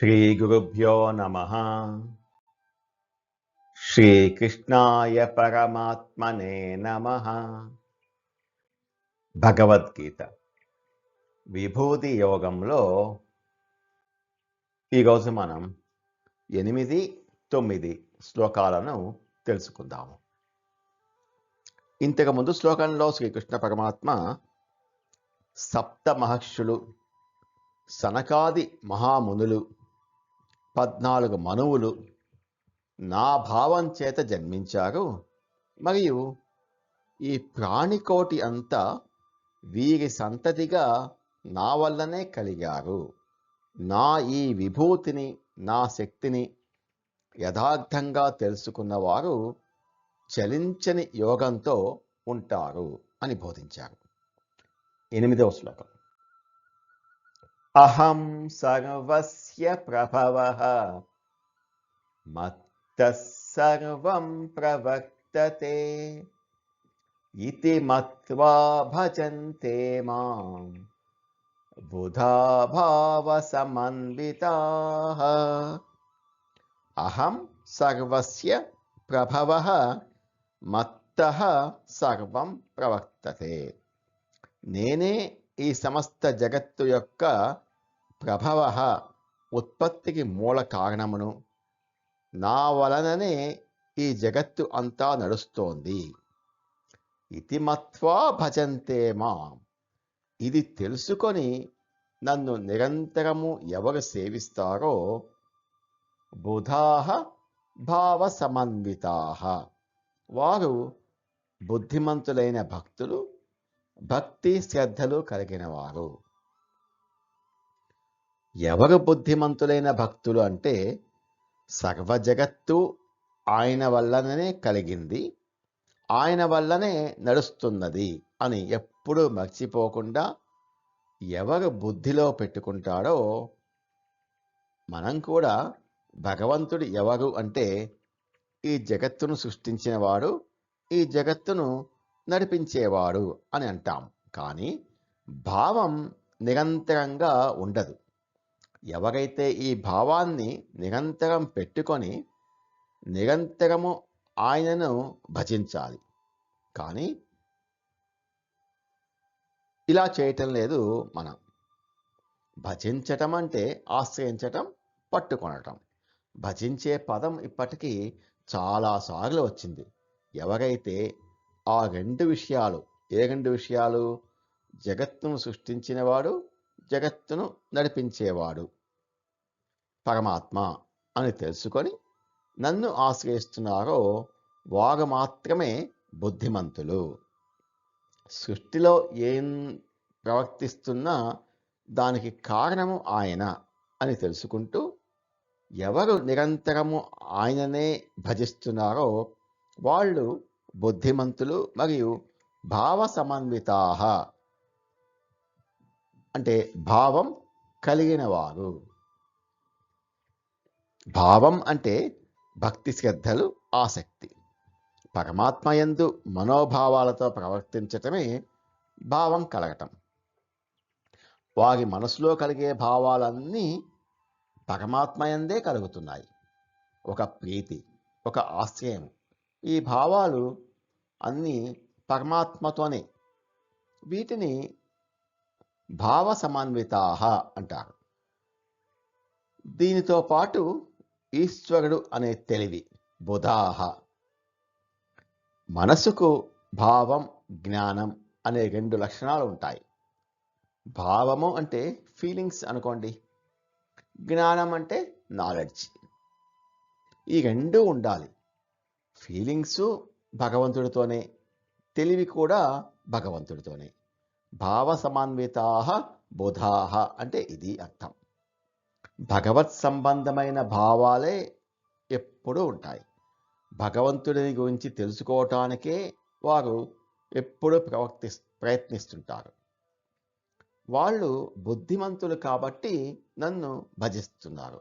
శ్రీగురుభ్యో నమ శ్రీకృష్ణాయ పరమాత్మనే నమ భగవద్గీత విభూతి యోగంలో ఈరోజు మనం ఎనిమిది తొమ్మిది శ్లోకాలను తెలుసుకుందాము. ఇంతకుముందు శ్లోకంలో శ్రీకృష్ణ పరమాత్మ సప్త మహర్షులు సనకాది మహామునులు పద్నాలుగు మనువులు నా భావం చేత జన్మించారు. మరియు ఈ ప్రాణికోటి అంతా వీరి సంతతిగా నా వల్లనే కలిగారు. నా ఈ విభూతిని నా శక్తిని యథార్థంగా తెలుసుకున్నవారు చలించని యోగంతో ఉంటారు అని బోధించారు. ఎనిమిదవ శ్లోకం. अहं सर्वस्य प्रभवः। मत्तः सर्वं प्रवर्तते। इति मत्वा भजन्ते माम्। बुधाभावसमन्विताः। अहं सर्वस्य प्रभवः। मत्तः सर्वं प्रवर्तते। नेने ఈ సమస్త జగత్తు యొక్క ప్రభవ ఉత్పత్తికి మూల కారణమును. నా వలననే ఈ జగత్తు అంతా నడుస్తోంది. ఇతి మత్వా భజంతే మా. ఇది తెలుసుకొని నన్ను నిరంతరము ఎవరు సేవిస్తారో బుధాహ భావ సమన్వితాహ వారు బుద్ధిమంతులైన భక్తులు భక్తి శ్రద్ధలు కలిగిన వారు ఎవరు బుద్ధిమంతులైన భక్తులు అంటే సర్వ జగత్తు ఆయన వల్లనే కలిగింది ఆయన వల్లనే నడుస్తున్నది అని ఎప్పుడూ మర్చిపోకుండా ఎవరు బుద్ధిలో పెట్టుకుంటాడో మనం కూడా భగవంతుడు ఎవరు అంటే ఈ జగత్తును సృష్టించినవాడు ఈ జగత్తును నడిపించేవాడు అని అంటాం. కానీ భావం నిరంతరంగా ఉండదు. ఎవరైతే ఈ భావాన్ని నిరంతరం పెట్టుకొని నిరంతరము ఆయనను భజించాలి. కానీ ఇలా చేయటం లేదు మనం. భజించటం అంటే ఆశ్రయించటం పట్టుకొనటం. భజించే పదం ఇప్పటికీ చాలాసార్లు వచ్చింది. ఎవరైతే ఆ రెండు విషయాలు. ఏ రెండు విషయాలు? జగత్తును సృష్టించినవాడు జగత్తును నడిపించేవాడు. పరమాత్మ అని తెలుసుకొని నన్ను ఆశ్రయిస్తున్నారో వారు మాత్రమే బుద్ధిమంతులు. సృష్టిలో ఏం ప్రవర్తిస్తున్నా దానికి కారణము ఆయన అని తెలుసుకుంటూ ఎవరు నిరంతరము ఆయననే భజిస్తున్నారో వాళ్ళు బుద్ధిమంతులు మరియు భావ సమన్వితాహ అంటే భావం కలిగిన వారు భావం అంటే భక్తి శ్రద్ధలు ఆసక్తి. పరమాత్మయందు మనోభావాలతో ప్రవర్తించటమే భావం కలగటం. వారి మనసులో కలిగే భావాలన్నీ పరమాత్మయందే కలుగుతున్నాయి. ఒక ప్రీతి ఒక ఆశ్రయం ఈ భావాలు అన్నీ పరమాత్మతోనే. వీటిని భావ సమన్వితాహ అంటారు. దీనితో పాటు ఈశ్వరుడు అనే తెలివి బుధాహ. మనసుకు భావం జ్ఞానం అనే రెండు లక్షణాలు ఉంటాయి. భావము అంటే ఫీలింగ్స్ అనుకోండి. జ్ఞానం అంటే నాలెడ్జ్ ఈ రెండు ఉండాలి. ఫీలింగ్స్ భగవంతుడితోనే తెలివి కూడా భగవంతుడితోనే. భావ సమాన్వితా బుధాహ అంటే ఇది అర్థం. భగవత్ సంబంధమైన భావాలే ఎప్పుడూ ఉంటాయి. భగవంతుడిని గురించి తెలుసుకోవటానికే వారు ఎప్పుడూ ప్రవర్తి ప్రయత్నిస్తుంటారు. వాళ్ళు బుద్ధిమంతులు కాబట్టి నన్ను భజిస్తున్నారు.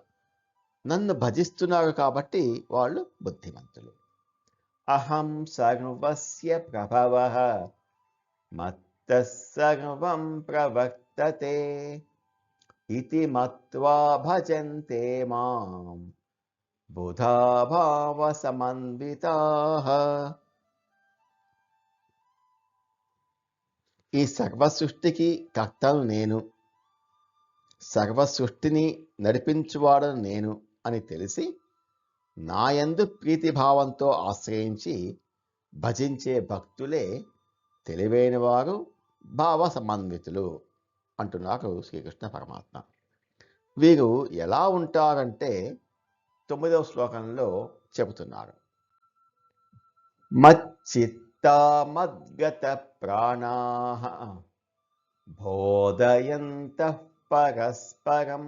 నన్ను భజిస్తున్నారు కాబట్టి వాళ్ళు బుద్ధిమంతులు. అహం సర్వస్య ప్రభవ మత్తః సర్వం ప్రవర్తతే ఇది మత్వా భజంతే మాం బుధాభావ సమన్వితా ఈ సర్వ సృష్టికి కర్తను నేను। సర్వ సృష్టిని నడిపించువాడను నేను అని తెలిసి నాయందు ప్రీతిభావంతో ఆశ్రయించి భజించే భక్తులే తెలివైన వారు భావ సమన్వితులు అంటున్నారు శ్రీకృష్ణ పరమాత్మ. వీరు ఎలా ఉంటారంటే తొమ్మిదవ శ్లోకంలో చెబుతున్నారు. మచ్చిత్తామద్గత ప్రాణా బోధయంత పరస్పరం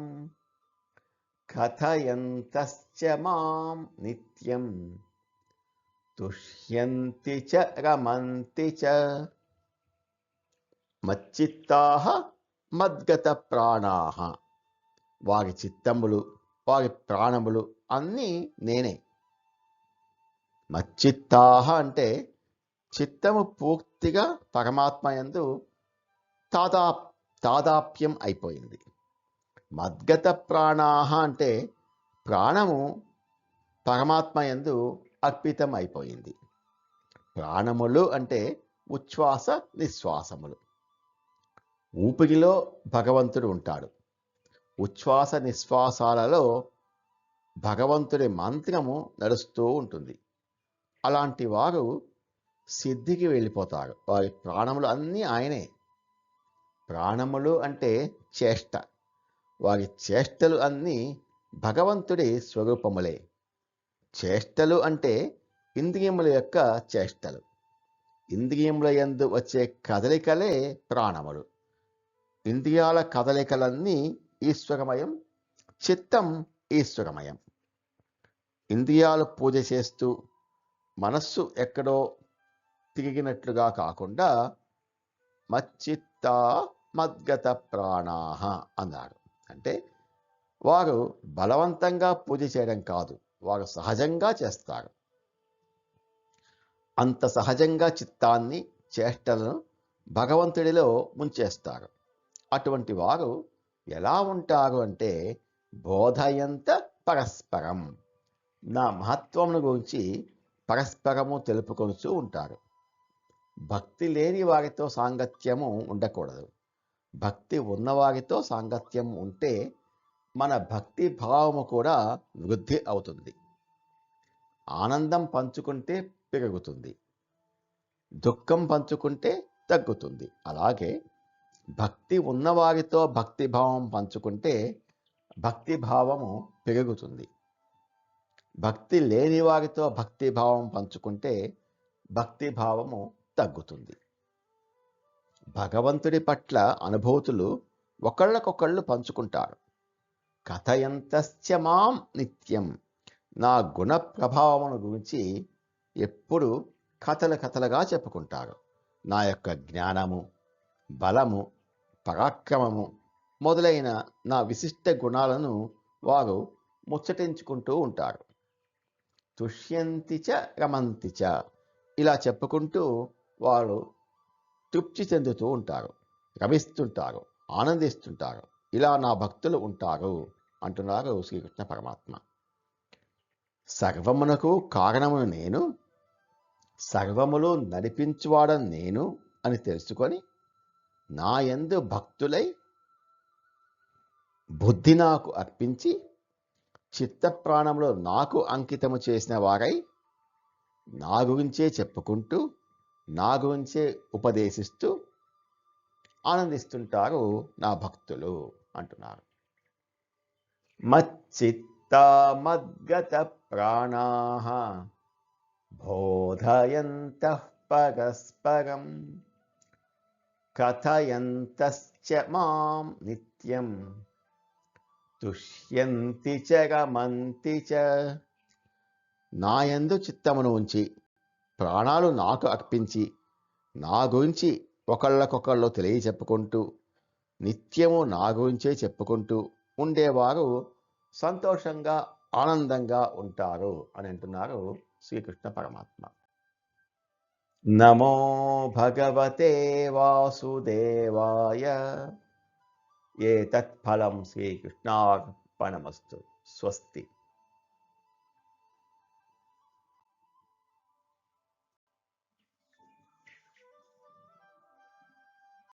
కథయంతశ్చ మాం నిత్యం. తుష్యంతి చ రమంతి చ. మచ్చిత్తాహ మద్గత ప్రాణాహ వారి చిత్తములు వారి ప్రాణములు అన్నీ నేనే. మచ్చిత్తాహ అంటే చిత్తము పూర్తిగా పరమాత్మ ఎందు తాదా తాదాప్యం అయిపోయింది. మద్గత ప్రాణాహ అంటే ప్రాణము పరమాత్మ ఎందు అర్పితం అయిపోయింది ప్రాణములు అంటే ఉచ్ఛ్వాస నిశ్వాసములు. ఊపిరిలో భగవంతుడు ఉంటాడు. ఉచ్ఛ్వాస నిశ్వాసాలలో భగవంతుడి మంత్రము నడుస్తూ ఉంటుంది. అలాంటి వారు సిద్ధికి వెళ్ళిపోతారు. వారి ప్రాణములు అన్నీ ఆయనే. ప్రాణములు అంటే చేష్ట. వారి చేష్టలు అన్నీ భగవంతుడి స్వరూపములే. చేష్టలు అంటే ఇంద్రియముల యొక్క చేష్టలు. ఇంద్రియముల యందు వచ్చే కదలికలే ప్రాణములు. ఇంద్రియాల కదలికలన్నీ ఈశ్వరమయం చిత్తం ఈశ్వరమయం. ఇంద్రియాలు పూజ చేస్తూ మనస్సు ఎక్కడో తిరిగినట్లుగా కాకుండా మచ్చిత్త మద్గత ప్రాణాహ అన్నాడు. అంటే వారు బలవంతంగా పూజ చేయడం కాదు వారు సహజంగా చేస్తారు. అంత సహజంగా చిత్తాన్ని చేష్టలను భగవంతుడిలో ముంచేస్తారు. అటువంటి వారు ఎలా ఉంటారు అంటే బోధయంత పరస్పరం. నా మహత్వమును గురించి పరస్పరము తెలుపుకొనుచూ ఉంటారు. భక్తి లేని వారితో సాంగత్యము ఉండకూడదు. భక్తి ఉన్నవారితో సాంగత్యం ఉంటే మన భక్తి భావము కూడా వృద్ధి అవుతుంది. ఆనందం పంచుకుంటే పెరుగుతుంది. దుఃఖం పంచుకుంటే తగ్గుతుంది. అలాగే భక్తి ఉన్నవారితో భక్తి భావం పంచుకుంటే భక్తి భావము పెరుగుతుంది. భక్తి లేని వారితో భక్తి భావం పంచుకుంటే భక్తి భావము తగ్గుతుంది. భగవంతుడి పట్ల అనుభూతులు ఒకళ్ళకొకళ్ళు పంచుకుంటారు. కథయంతశ్చ మాం నిత్యం. నా గుణ ప్రభావమును గురించి ఎప్పుడు కథలు కథలుగా చెప్పుకుంటారు. నా యొక్క జ్ఞానము బలము పరాక్రమము మొదలైన నా విశిష్ట గుణాలను వారు ముచ్చటించుకుంటూ ఉంటారు. తుష్యంతిచ రమంతిచ ఇలా చెప్పుకుంటూ వారు తృప్తి చెందుతూ ఉంటారు రమిస్తుంటారు ఆనందిస్తుంటారు. ఇలా నా భక్తులు ఉంటారు అంటున్నారు శ్రీకృష్ణ పరమాత్మ. సర్వమునకు కారణమును నేను సర్వములు నడిపించువాడ నేను అని తెలుసుకొని నా యందు భక్తులై బుద్ధి నాకు అర్పించి చిత్త ప్రాణంలో నాకు అంకితము చేసిన వారై నా గురించే చెప్పుకుంటూ నా గురించే ఉపదేశిస్తూ ఆనందిస్తుంటారు నా భక్తులు అంటున్నారు. మచ్చిత్త మద్గత ప్రాణా బోధయంత పరస్పరం కథయంతశ్చ మాం నిత్యం తుష్యంతి చ గమంతి చ. నాయందు చిత్తమును ఉంచి ప్రాణాలు నాకు అర్పించి నా గురించి ఒకళ్ళకొకళ్ళు తెలియచెప్పుకుంటూ నిత్యము నా గురించే చెప్పుకుంటూ ఉండేవారు సంతోషంగా ఆనందంగా ఉంటారు అని అంటున్నారు శ్రీకృష్ణ పరమాత్మ. నమో భగవతే వాసుదేవాయ. ఏ తత్ఫలం శ్రీకృష్ణార్పణమస్తు. స్వస్తి.